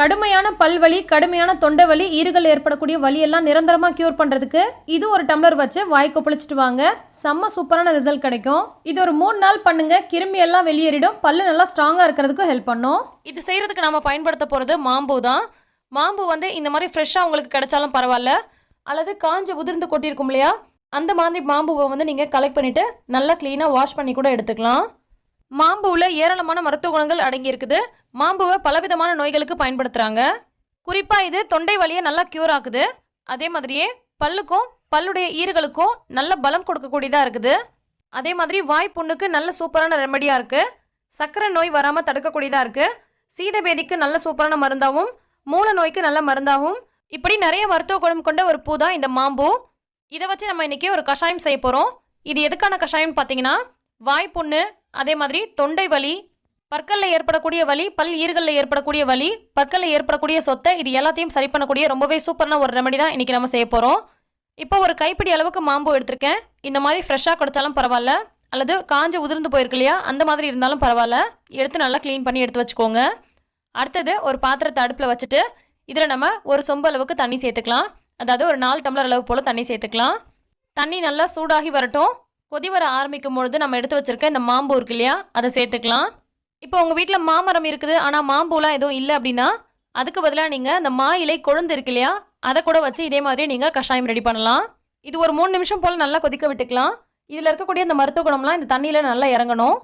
கடுமையான பல்வலி கடுமையான தொண்டை வலி ஈறுகள் ஏற்படக்கூடிய வலியெல்லாம் நிரந்தரமாக க்யூர் பண்ணுறதுக்கு இது ஒரு டம்ளர் வச்சு வாய் கொப்பளிச்சிட்டு வாங்க. செம்ம சூப்பரான ரிசல்ட் கிடைக்கும். இது ஒரு மூணு நாள் பண்ணுங்க. கிருமி எல்லாம் வெளியேறிடும். பல்லு நல்லா ஸ்ட்ராங்காக இருக்கிறதுக்கும் ஹெல்ப் பண்ணும். இது செய்கிறதுக்கு நம்ம பயன்படுத்த போகிறது மாம்பு தான். மாம்பு வந்து இந்த மாதிரி ஃப்ரெஷ்ஷாக உங்களுக்கு கிடைச்சாலும் பரவாயில்ல. அல்லது காஞ்ச உதிர்ந்து கொட்டியிருக்கும் இல்லையா? அந்த மாதிரி மாம்பூவை வந்து நீங்கள் கலெக்ட் பண்ணிவிட்டு நல்லா க்ளீனாக வாஷ் பண்ணி கூட எடுத்துக்கலாம். மாம்பூவில் ஏராளமான மருத்துவ குணங்கள் அடங்கியிருக்குது. மாம்பூவை பலவிதமான நோய்களுக்கு பயன்படுத்துகிறாங்க குறிப்பாக இது தொண்டை வலியை நல்லா க்யூர் ஆக்குது. அதே மாதிரியே பல்லுக்கும் பல்லுடைய ஈறுகளுக்கும் நல்ல பலம் கொடுக்கக்கூடியதாக இருக்குது. அதே மாதிரி வாய் புண்ணுக்கு நல்ல சூப்பரான ரெமடியாக இருக்குது சர்க்கரை நோய் வராமல் தடுக்கக்கூடியதாக இருக்குது சீதபேதிக்கு நல்ல சூப்பரான மருந்தாகவும் மூல நோய்க்கு நல்ல மருந்தாகவும். இப்படி நிறைய மருத்துவ குணம் கொண்ட ஒரு பூ தான் இந்த மாம்பூ. இதை வச்சு நம்ம இன்றைக்கி ஒரு கஷாயம் செய்ய போகிறோம் இது எதுக்கான கஷாயம்னு பார்த்தீங்கன்னா வாய் புண்ணு அதே மாதிரி தொண்டை வலி பற்களில் ஏற்படக்கூடிய வலி பல் ஈர்களில் ஏற்படக்கூடிய வலி பற்களில் ஏற்படக்கூடிய சொத்தை இது எல்லாத்தையும் சரி பண்ணக்கூடிய ரொம்பவே சூப்பரான ஒரு ரெமடி தான் இன்றைக்கி நம்ம செய்ய போகிறோம் இப்போ ஒரு கைப்பிடி அளவுக்கு மாம்பூ எடுத்திருக்கேன். இந்த மாதிரி ஃப்ரெஷ்ஷாக கிடைச்சாலும் பரவாயில்ல. அல்லது காஞ்ச உதிர்ந்து போயிருக்கு இல்லையா அந்த மாதிரி இருந்தாலும் பரவாயில்ல. எடுத்து நல்லா க்ளீன் பண்ணி எடுத்து வச்சுக்கோங்க. அடுத்தது ஒரு பாத்திரத்தை அடுப்பில் வச்சுட்டு இதில் நம்ம ஒரு சொம்பு அளவுக்கு தண்ணி சேர்த்துக்கலாம். அதாவது ஒரு நாலு டம்ளர் அளவு போல் தண்ணி சேர்த்துக்கலாம். தண்ணி நல்லா சூடாகி வரட்டும். கொதி வர ஆரம்பிக்கும் பொழுது நம்ம எடுத்து வச்சிருக்க இந்த மாம்பூ இருக்கு இல்லையா? அதை சேர்த்துக்கலாம். இப்போ உங்கள் வீட்டில் மாமரம் இருக்குது. ஆனால் மாம்பூலாம் எதுவும் இல்லை அப்படின்னா அதுக்கு பதிலாக நீங்கள் இந்த மா இலை கொழுந்து இருக்கு இல்லையா? அதை கூட வச்சு இதே மாதிரி நீங்கள் கஷாயம் ரெடி பண்ணலாம். இது ஒரு மூணு நிமிஷம் போல் நல்லா கொதிக்க விட்டுக்கலாம். இதில் இருக்கக்கூடிய இந்த மருத்துவ குணம்லாம் இந்த தண்ணியில் நல்லா இறங்கணும்.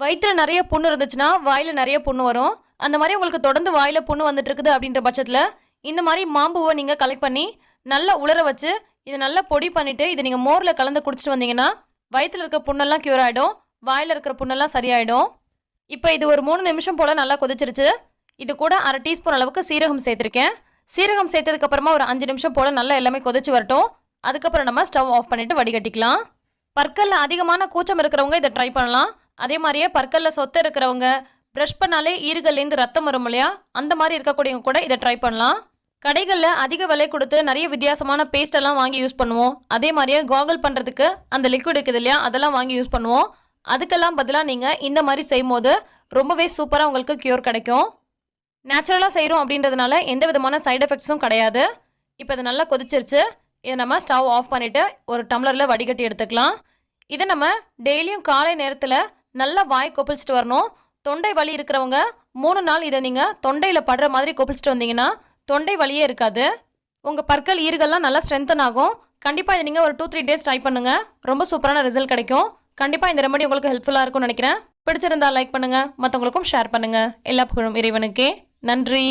வயிற்றில் நிறைய புண்ணு இருந்துச்சுன்னா வாயில் நிறைய புண்ணு வரும். அந்த மாதிரி உங்களுக்கு தொடர்ந்து வாயில் புண்ணு வந்துட்டு இருக்குது அப்படின்ற பட்சத்தில் இந்த மாதிரி மாம்பூவை நீங்கள் கலெக்ட் பண்ணி நல்லா உலர வச்சு இதை நல்லா பொடி பண்ணிவிட்டு இதை நீங்கள் மோரில் கலந்து குடிச்சிட்டு வந்தீங்கன்னா வயிற்றில் இருக்க புண்ணெல்லாம் க்யூர் ஆகிடும் வாயில் இருக்கிற புண்ணெல்லாம் சரியாயிடும். இப்போ இது ஒரு மூணு நிமிஷம் போல் நல்லா கொதிச்சிருச்சு. இது கூட அரை டீஸ்பூன் அளவுக்கு சீரகம் சேர்த்துருக்கேன். சீரகம் சேர்த்ததுக்கப்புறமா ஒரு அஞ்சு நிமிஷம் போல் நல்லா எல்லாமே கொதிச்சு வரட்டும். அதுக்கப்புறம் நம்ம ஸ்டவ் ஆஃப் பண்ணிவிட்டு வடிகட்டிக்கலாம். பற்கல்ல அதிகமான கூச்சம் இருக்கிறவங்க இதை ட்ரை பண்ணலாம். அதே மாதிரியே பற்களில் சொத்தை இருக்கிறவங்க ப்ரஷ் பண்ணாலே ஈறுகள்லேருந்து ரத்தம் வரும் இல்லையா? அந்த மாதிரி இருக்கக்கூடியவங்க கூட இதை ட்ரை பண்ணலாம். கடைகளில் அதிக விலை கொடுத்து நிறைய வித்தியாசமான பேஸ்ட் எல்லாம் வாங்கி யூஸ் பண்ணுவோம். அதே மாதிரியே காகல் பண்ணுறதுக்கு அந்த லிக்விட் இருக்குது இல்லையா அதெல்லாம் வாங்கி யூஸ் பண்ணுவோம். அதுக்கெல்லாம் பதிலாக நீங்கள் இந்த மாதிரி செய்யும்போது ரொம்பவே சூப்பராக உங்களுக்கு க்யூர் கிடைக்கும். நேச்சுரலாக செய்கிறோம் அப்படின்றதுனால எந்த விதமான சைடு எஃபெக்ட்ஸும் கிடையாது. இப்போ இது நல்லா கொதிச்சிருச்சு. இதை நம்ம ஸ்டவ் ஆஃப் பண்ணிவிட்டு ஒரு டம்ளரில் வடிகட்டி எடுத்துக்கலாம். இதை நம்ம டெய்லியும் காலை நேரத்தில் நல்லா வாய் கொப்பளிச்சிட்டு வரணும். தொண்டை வலி இருக்கிறவங்க மூணு நாள் இதை நீங்கள் தொண்டையில் படுற மாதிரி கொப்பிச்சிட்டு வந்தீங்கன்னா தொண்டை வலியே இருக்காது. உங்கள் பற்கள் ஈறுகள்லாம் நல்லா ஸ்ட்ரென்தன் ஆகும். கண்டிப்பாக இதை நீங்கள் ஒரு டூ த்ரீ டேஸ் ட்ரை பண்ணுங்கள் ரொம்ப சூப்பரான ரிசல்ட் கிடைக்கும். கண்டிப்பாக இந்த ரெமடி உங்களுக்கு ஹெல்ப்ஃபுல்லாக இருக்கும்னு நினைக்கிறேன். பிடிச்சிருந்தா லைக் பண்ணுங்கள் மற்றவங்களுக்கும் ஷேர் பண்ணுங்கள் எல்லா புகழும் இறைவனுக்கே. நன்றி.